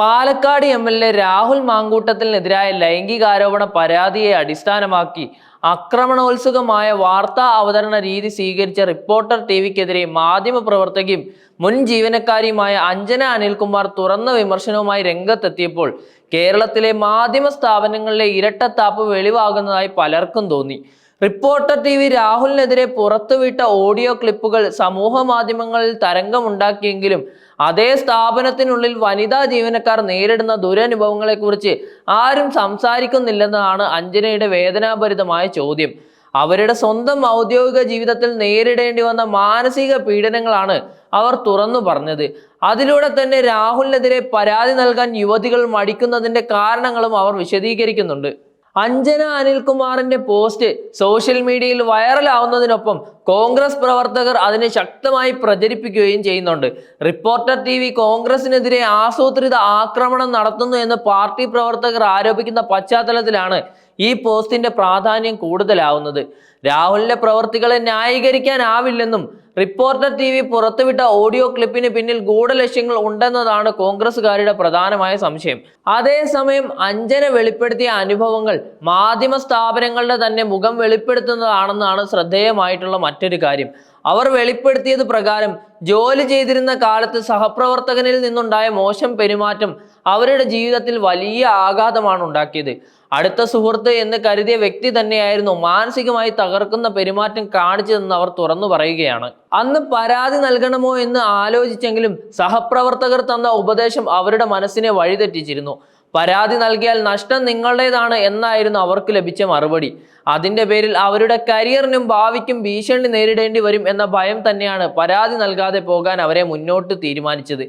Palakkad M L A Rahul മാങ്കൂട്ടത്തിനെതിരായ ലൈംഗികാരോപണ പരാതിയെ അടിസ്ഥാനമാക്കി ആക്രമണോത്സുകമായ വാർത്താ അവതരണ രീതി സ്വീകരിച്ച റിപ്പോർട്ടർ ടി വിക്കെതിരെ മാധ്യമപ്രവർത്തകയും മുൻ ജീവനക്കാരിയുമായ അഞ്ജന അനിൽകുമാർ തുറന്ന വിമർശനവുമായി രംഗത്തെത്തിയപ്പോൾ കേരളത്തിലെ മാധ്യമ സ്ഥാപനങ്ങളിലെ ഇരട്ടത്താപ്പ് വെളിവാകുന്നതായി പലർക്കും തോന്നി. റിപ്പോർട്ടർ ടി വി രാഹുലിനെതിരെ പുറത്തുവിട്ട ഓഡിയോ ക്ലിപ്പുകൾ സമൂഹ മാധ്യമങ്ങളിൽ തരംഗമുണ്ടാക്കിയെങ്കിലും അതേ സ്ഥാപനത്തിനുള്ളിൽ വനിതാ ജീവനക്കാർ നേരിടുന്ന ദുരനുഭവങ്ങളെക്കുറിച്ച് ആരും സംസാരിക്കുന്നില്ലെന്നതാണ് അഞ്ജനയുടെ വേദനാഭരിതമായ ചോദ്യം. അവരുടെ സ്വന്തം ഔദ്യോഗിക ജീവിതത്തിൽ നേരിടേണ്ടി വന്ന മാനസിക പീഡനങ്ങളാണ് അവർ തുറന്നു പറഞ്ഞത്. അതിലൂടെ തന്നെ രാഹുലിനെതിരെ പരാതി നൽകാൻ യുവതികൾ മടിക്കുന്നതിന്റെ കാരണങ്ങളും അവർ വിശദീകരിക്കുന്നുണ്ട്. അഞ്ജന അനിൽകുമാറിന്റെ പോസ്റ്റ് സോഷ്യൽ മീഡിയയിൽ വൈറലാവുന്നതിനൊപ്പം കോൺഗ്രസ് പ്രവർത്തകർ അതിനെ ശക്തമായി പ്രചരിപ്പിക്കുകയും ചെയ്യുന്നുണ്ട്. റിപ്പോർട്ടർ ടി വി കോൺഗ്രസിനെതിരെ ആസൂത്രിത ആക്രമണം നടത്തുന്നു എന്ന് പാർട്ടി പ്രവർത്തകർ ആരോപിക്കുന്ന പശ്ചാത്തലത്തിലാണ് ഈ പോസ്റ്റിന്റെ പ്രാധാന്യം കൂടുതലാവുന്നത്. രാഹുലിന്റെ പ്രവർത്തികളെ ന്യായീകരിക്കാനാവില്ലെന്നും റിപ്പോർട്ടർ ടി വി പുറത്തുവിട്ട ഓഡിയോ ക്ലിപ്പിന് പിന്നിൽ ഗൂഢലക്ഷ്യങ്ങൾ ഉണ്ടെന്നതാണ് കോൺഗ്രസുകാരുടെ പ്രധാനമായ സംശയം. അതേസമയം അഞ്ജന വെളിപ്പെടുത്തിയ അനുഭവങ്ങൾ മാധ്യമ സ്ഥാപനങ്ങളുടെ തന്നെ മുഖം വെളിപ്പെടുത്തുന്നതാണെന്നാണ് ശ്രദ്ധേയമായിട്ടുള്ള മറ്റൊരു കാര്യം. അവർ വെളിപ്പെടുത്തിയത് പ്രകാരം ജോലി ചെയ്തിരുന്ന കാലത്ത് സഹപ്രവർത്തകനിൽ നിന്നുണ്ടായ മോശം പെരുമാറ്റം അവരുടെ ജീവിതത്തിൽ വലിയ ആഘാതമാണ് ഉണ്ടാക്കിയത്. അടുത്ത സുഹൃത്ത് എന്ന് കരുതിയ വ്യക്തി തന്നെയായിരുന്നു മാനസികമായി തകർക്കുന്ന പെരുമാറ്റം കാണിച്ചതെന്ന് അവർ തുറന്നു പറയുകയാണ്. അന്ന് പരാതി നൽകണമോ എന്ന് ആലോചിച്ചെങ്കിലും സഹപ്രവർത്തകർ തന്ന ഉപദേശം അവരുടെ മനസ്സിനെ വഴിതെറ്റിച്ചിരുന്നു. പരാതി നൽകിയാൽ നഷ്ടം നിങ്ങളുടേതാണ് എന്നായിരുന്നു അവർക്ക് ലഭിച്ച മറുപടി. അതിന്റെ പേരിൽ അവരുടെ കരിയറിനും ഭാവിക്കും ഭീഷണി നേരിടേണ്ടി വരും എന്ന ഭയം തന്നെയാണ് പരാതി നൽകാതെ പോകാൻ അവരെ മുന്നോട്ട് തീരുമാനിച്ചത്.